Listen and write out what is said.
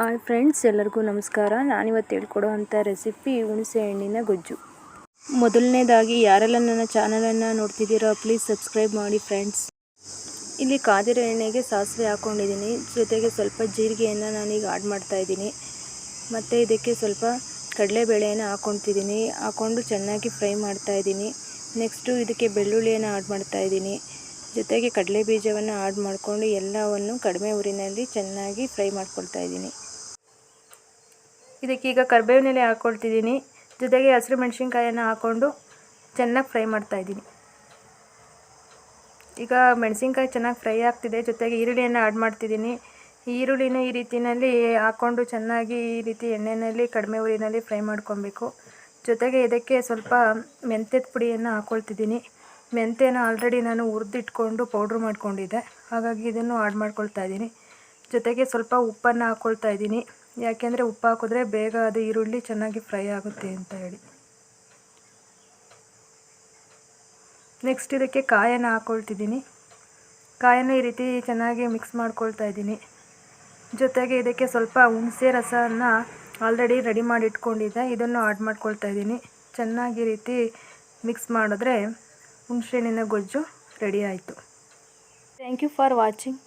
Hi friends, ಎಲ್ಲರಿಗೂ ನಮಸ್ಕಾರ. ನಾನಿವತ್ತು ಹೇಳ್ಕೊಡೋವಂಥ ರೆಸಿಪಿ ಹುಣಸೆ ಹಣ್ಣಿನ ಗೊಜ್ಜು. ಮೊದಲನೇದಾಗಿ, ಯಾರೆಲ್ಲ ನನ್ನ ಚಾನಲನ್ನು ನೋಡ್ತಿದ್ದೀರೋ ಪ್ಲೀಸ್ ಸಬ್ಸ್ಕ್ರೈಬ್ ಮಾಡಿ ಫ್ರೆಂಡ್ಸ್ ಇಲ್ಲಿ ಕಾದಿರ ಎಣ್ಣೆಗೆ ಸಾಸಿವೆ ಹಾಕ್ಕೊಂಡಿದ್ದೀನಿ ಜೊತೆಗೆ ಸ್ವಲ್ಪ ಜೀರಿಗೆಯನ್ನು ನಾನೀಗ ಆಡ್ ಮಾಡ್ತಾಯಿದ್ದೀನಿ ಮತ್ತು ಇದಕ್ಕೆ ಸ್ವಲ್ಪ ಕಡಲೆಬೇಳೆಯನ್ನು ಹಾಕ್ಕೊತಿದ್ದೀನಿ ಹಾಕ್ಕೊಂಡು ಚೆನ್ನಾಗಿ ಫ್ರೈ ಮಾಡ್ತಾಯಿದ್ದೀನಿ ನೆಕ್ಸ್ಟು ಇದಕ್ಕೆ ಬೆಳ್ಳುಳ್ಳಿಯನ್ನು ಆಡ್ ಮಾಡ್ತಾ ಇದ್ದೀನಿ. ಜೊತೆಗೆ ಕಡಲೆ ಬೀಜವನ್ನು ಆಡ್ ಮಾಡಿಕೊಂಡು ಎಲ್ಲವನ್ನು ಕಡಿಮೆ ಊರಿನಲ್ಲಿ ಚೆನ್ನಾಗಿ ಫ್ರೈ ಮಾಡ್ಕೊಳ್ತಾ ಇದ್ದೀನಿ. ಇದಕ್ಕೀಗ ಕರಿಬೇವಿನೆಲೆ ಹಾಕ್ಕೊಳ್ತಿದ್ದೀನಿ ಜೊತೆಗೆ ಹಸಿರು ಮೆಣಸಿನ್ಕಾಯನ್ನು ಹಾಕ್ಕೊಂಡು ಚೆನ್ನಾಗಿ ಫ್ರೈ ಮಾಡ್ತಾ ಇದ್ದೀನಿ. ಈಗ ಮೆಣಸಿನ್ಕಾಯಿ ಚೆನ್ನಾಗಿ ಫ್ರೈ ಆಗ್ತಿದೆ. ಜೊತೆಗೆ ಈರುಳ್ಳಿಯನ್ನು ಆಡ್ ಮಾಡ್ತಿದ್ದೀನಿ. ಈರುಳ್ಳಿನ ಈ ರೀತಿಯಲ್ಲಿ ಹಾಕ್ಕೊಂಡು ಚೆನ್ನಾಗಿ ಈ ರೀತಿ ಎಣ್ಣೆಯಲ್ಲಿ ಕಡಿಮೆ ಊರಿನಲ್ಲಿ ಫ್ರೈ ಮಾಡ್ಕೊಬೇಕು. ಜೊತೆಗೆ ಇದಕ್ಕೆ ಸ್ವಲ್ಪ ಮೆಂತ್ಯದ ಪುಡಿಯನ್ನು ಹಾಕ್ಕೊಳ್ತಿದ್ದೀನಿ ಮೆಂತ್ಯನ ಆಲ್ರೆಡಿ ನಾನು ಹುರಿದಿಟ್ಕೊಂಡು ಪೌಡ್ರ್ ಮಾಡಿಕೊಂಡಿದ್ದೆ. ಹಾಗಾಗಿ ಇದನ್ನು ಆಡ್ ಮಾಡ್ಕೊಳ್ತಾ ಇದ್ದೀನಿ. ಜೊತೆಗೆ ಸ್ವಲ್ಪ ಉಪ್ಪನ್ನು ಹಾಕ್ಕೊಳ್ತಾ ಇದ್ದೀನಿ. ಯಾಕೆಂದರೆ ಉಪ್ಪು ಹಾಕಿದ್ರೆ ಬೇಗ ಅದು ಈರುಳ್ಳಿ ಚೆನ್ನಾಗಿ ಫ್ರೈ ಆಗುತ್ತೆ ಅಂತ ಹೇಳಿ. ನೆಕ್ಸ್ಟ್ ಇದಕ್ಕೆ ಕಾಯನ್ನು ಹಾಕ್ಕೊಳ್ತಿದ್ದೀನಿ ಕಾಯನ್ನು ಈ ರೀತಿ ಚೆನ್ನಾಗಿ ಮಿಕ್ಸ್ ಮಾಡ್ಕೊಳ್ತಾ ಇದ್ದೀನಿ. ಜೊತೆಗೆ ಇದಕ್ಕೆ ಸ್ವಲ್ಪ ಹುಣಸೆ ರಸವನ್ನು ಆಲ್ರೆಡಿ ರೆಡಿ ಮಾಡಿ ಇಟ್ಕೊಂಡಿದ್ದೆ ಇದನ್ನು ಆಡ್ ಮಾಡ್ಕೊಳ್ತಾ ಇದ್ದೀನಿ. ಚೆನ್ನಾಗಿ ರೀತಿ ಮಿಕ್ಸ್ ಮಾಡಿದ್ರೆ ಹುಣಸೆಹಣ್ಣಿನ ಗೊಜ್ಜು ರೆಡಿ ಆಯಿತು. Thank you for watching